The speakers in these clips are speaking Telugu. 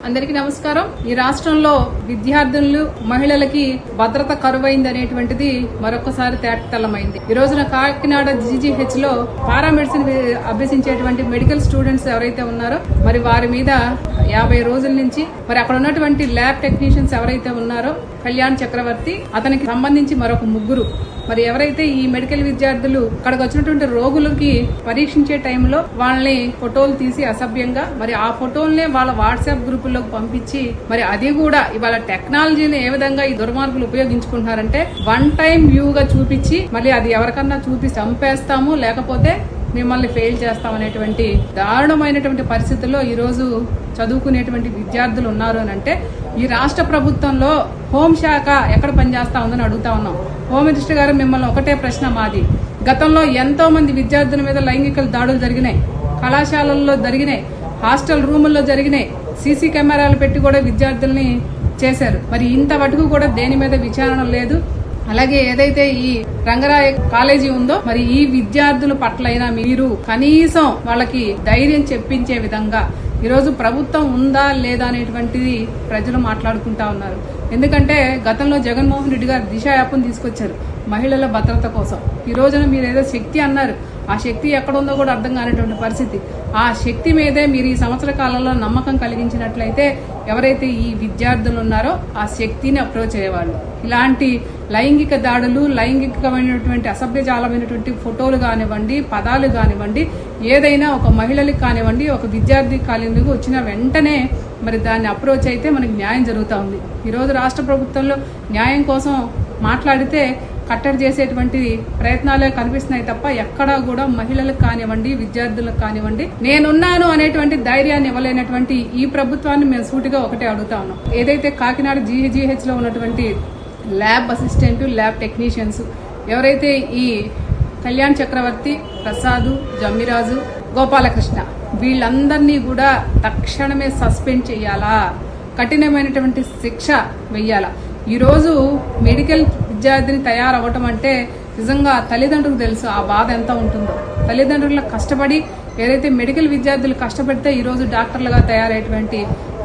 అందరికీ నమస్కారం. ఈ రాష్ట్రంలో విద్యార్థులు మహిళలకి భద్రత కరువైంది అనేటువంటిది మరొకసారి తేటతలమైంది ఈ రోజున కాకినాడ జీజీహెచ్లో పారామెడిసిన్ అభ్యసించేటువంటి మెడికల్ స్టూడెంట్స్ ఎవరైతే ఉన్నారో మరి వారి మీద యాభై రోజుల నుంచి మరి అక్కడ ఉన్నటువంటి ల్యాబ్ టెక్నీషియన్స్ ఎవరైతే ఉన్నారో కళ్యాణ్ చక్రవర్తి అతనికి సంబంధించి మరొక ముగ్గురు మరి ఎవరైతే ఈ మెడికల్ విద్యార్థులు అక్కడికి వచ్చినటువంటి రోగులకి పరీక్షించే టైంలో వాళ్ళని ఫోటోలు తీసి అసభ్యంగా మరి ఆ ఫోటోలనే వాళ్ళ వాట్సాప్ గ్రూపుల్లోకి పంపించి మరి అది కూడా ఇవాళ టెక్నాలజీని ఏ విధంగా ఈ దుర్మార్గులు ఉపయోగించుకుంటున్నారంటే వన్ టైం వ్యూగా చూపించి మళ్ళీ అది ఎవరికన్నా చూపి చంపేస్తాము లేకపోతే మిమ్మల్ని ఫెయిల్ చేస్తాం అనేటువంటి దారుణమైనటువంటి పరిస్థితుల్లో ఈరోజు చదువుకునేటువంటి విద్యార్థులు ఉన్నారు అని అంటే ఈ రాష్ట్ర ప్రభుత్వంలో హోంశాఖ ఎక్కడ పనిచేస్తా ఉందని అడుగుతా ఉన్నాం. హోమ్ మినిస్టర్ గారు మిమ్మల్ని ఒకటే ప్రశ్న మాది. గతంలో ఎంతో మంది విద్యార్థుల మీద లైంగిక దాడులు జరిగినాయి. కళాశాలల్లో జరిగినాయి. హాస్టల్ రూముల్లో జరిగినాయి. సీసీ కెమెరాలు పెట్టి కూడా విద్యార్థుల్ని చేశారు. మరి ఇంత మటుకు కూడా దేని మీద విచారణ లేదు. అలాగే ఏదైతే ఈ రంగరాయ కాలేజీ ఉందో మరి ఈ విద్యార్థుల పట్లైనా మీరు కనీసం వాళ్ళకి ధైర్యం చెప్పించే విధంగా ఈరోజు ప్రభుత్వం ఉందా లేదా అనేటువంటిది ప్రజలు మాట్లాడుకుంటా ఉన్నారు. ఎందుకంటే గతంలో జగన్మోహన్ రెడ్డి గారు దిశ యాప్ను తీసుకొచ్చారు. మహిళల భద్రత కోసం. ఈ రోజున మీరు ఏదో శక్తి అన్నారు. ఆ శక్తి ఎక్కడుందో కూడా అర్థం కానిటువంటి పరిస్థితి. ఆ శక్తి మీదే మీరు ఈ సంవత్సర కాలంలో నమ్మకం కలిగించినట్లయితే ఎవరైతే ఈ విద్యార్థులు ఉన్నారో ఆ శక్తిని అప్రోచ్ అయ్యేవాళ్ళు ఇలాంటి లైంగిక దాడులు లైంగికమైనటువంటి అసభ్యజాలమైనటువంటి ఫోటోలు కానివ్వండి పదాలు కానివ్వండి ఏదైనా ఒక మహిళలకు కానివ్వండి ఒక విద్యార్థి కాలేందుకు వచ్చిన వెంటనే మరి దాన్ని అప్రోచ్ అయితే మనకి న్యాయం జరుగుతూ ఉంది. ఈరోజు రాష్ట్ర ప్రభుత్వంలో న్యాయం కోసం మాట్లాడితే కట్టడి చేసేటువంటి ప్రయత్నాలే కనిపిస్తున్నాయి తప్ప ఎక్కడా కూడా మహిళలకు కానివ్వండి విద్యార్థులకు కానివ్వండి నేనున్నాను అనేటువంటి ధైర్యాన్ని ఇవ్వలేనటువంటి ఈ ప్రభుత్వాన్ని మేము సూటిగా ఒకటే అడుగుతా ఉన్నాం. ఏదైతే కాకినాడ జీహెచ్లో ఉన్నటువంటి ల్యాబ్ అసిస్టెంట్ ల్యాబ్ టెక్నీషియన్స్ ఎవరైతే ఈ కళ్యాణ్ చక్రవర్తి ప్రసాద్ జమ్మిరాజు గోపాలకృష్ణ వీళ్ళందరినీ కూడా తక్షణమే సస్పెండ్ చేయాలా? కఠినమైనటువంటి శిక్ష వెయ్యాలా? ఈరోజు మెడికల్ విద్యార్థిని తయారవ్వటం అంటే నిజంగా తల్లిదండ్రులకు తెలుసు ఆ బాధ ఎంత ఉంటుందో. తల్లిదండ్రుల కష్టపడి ఏదైతే మెడికల్ విద్యార్థులు కష్టపడితే ఈరోజు డాక్టర్లుగా తయారయ్యేటువంటి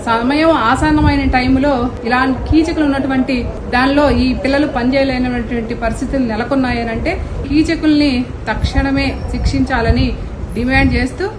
సమయం ఆసన్నమైన టైంలో ఇలాంటి కీచకులు ఉన్నటువంటి దానిలో ఈ పిల్లలు పనిచేయలేనటువంటి పరిస్థితులు నెలకొన్నాయనంటే కీచకుల్ని తక్షణమే శిక్షించాలని డిమాండ్ చేస్తూ